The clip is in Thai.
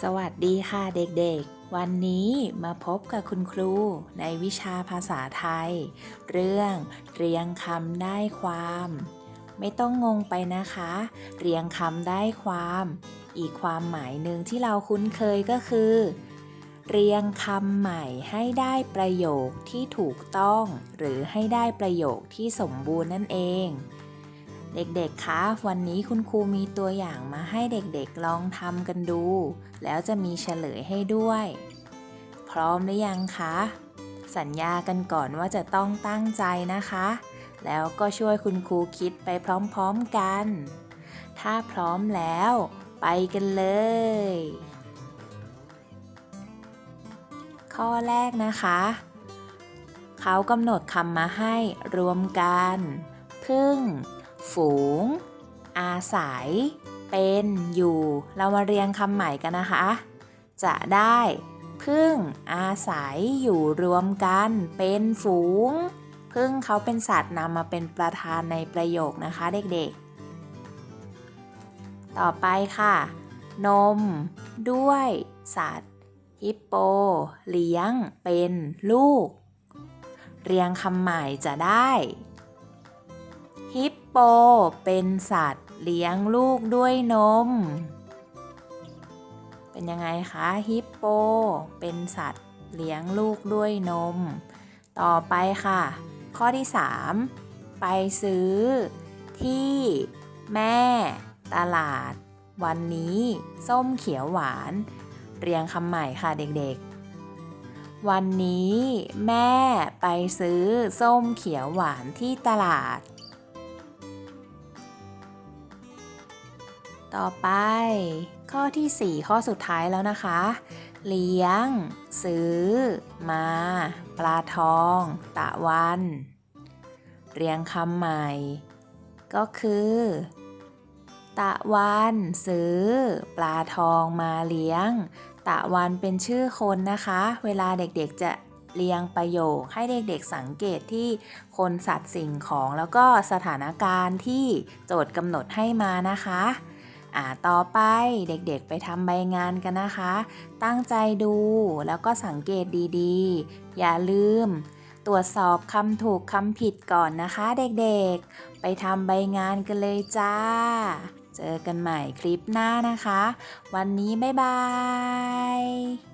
สวัสดีค่ะเด็กๆ วันนี้มาพบกับคุณครูในวิชาภาษาไทย เรื่องเรียงคำได้ความ ไม่ต้องงงไปนะคะ เรียงคำได้ความ อีกความหมายหนึ่งที่เราคุ้นเคยก็คือ เรียงคำใหม่ให้ได้ประโยคที่ถูกต้อง หรือให้ได้ประโยคที่สมบูรณ์นั่นเอง เด็กๆ คะ วันนี้คุณครูมีตัวอย่างมาให้เด็กๆ ลองทำกันดู แล้วจะมีเฉลยให้ด้วย พร้อมหรือยังคะ สัญญากันก่อนว่าจะต้องตั้งใจนะคะ แล้วก็ช่วยคุณครูคิดไปพร้อมๆกัน ถ้าพร้อมแล้ว ไปกันเลย ข้อแรกนะคะ เขากำหนดคำมาให้รวมกัน พึ่ง ฝูง อาศัย เป็นอยู่ เรามาเรียงคำใหม่กันนะคะ จะได้พึ่งอาศัยอยู่รวมกัน เป็นฝูงพึ่งเขาเป็นสัตว์นำมาเป็นประธานในประโยคนะคะเด็กๆ ต่อไปค่ะ นม ด้วย สัตว์ ฮิปโป เลี้ยง เป็นลูก เรียงคำใหม่จะได้ ฮิปโปเป็นสัตว์เลี้ยงลูกด้วยนม เป็นยังไงคะฮิปโปเป็นสัตว์เลี้ยงลูกด้วยนม ต่อไปค่ะ ข้อที่ 3 ไปซื้อ ที่แม่ตลาด วันนี้ส้มเขียวหวาน เรียงคำใหม่ค่ะเด็กๆ วันนี้แม่ไปซื้อส้มเขียวหวานที่ตลาด ต่อไป ข้อที่ 4 ข้อสุดท้ายแล้วนะคะ เลี้ยง ซื้อ มา ปลาทอง ตะวัน เรียงคำใหม่ ก็คือ ตะวันซื้อ ปลาทองมาเลี้ยง ตะวันเป็นชื่อคนนะคะ เวลาเด็กๆจะเรียงประโยคให้เด็กๆสังเกตที่คนสัตว์สิ่งของแล้วก็สถานการณ์ที่โจทย์กำหนดให้มานะคะ อ่าต่อไปเด็กๆไปทำใบงานกันนะคะ ตั้งใจดูแล้วก็สังเกตดีๆ อย่าลืม ตรวจสอบคำถูกคำผิดก่อนนะคะเด็กๆ ไปทำใบงานกันเลยจ้า เจอกันใหม่คลิปหน้านะคะ วันนี้บ๊ายบาย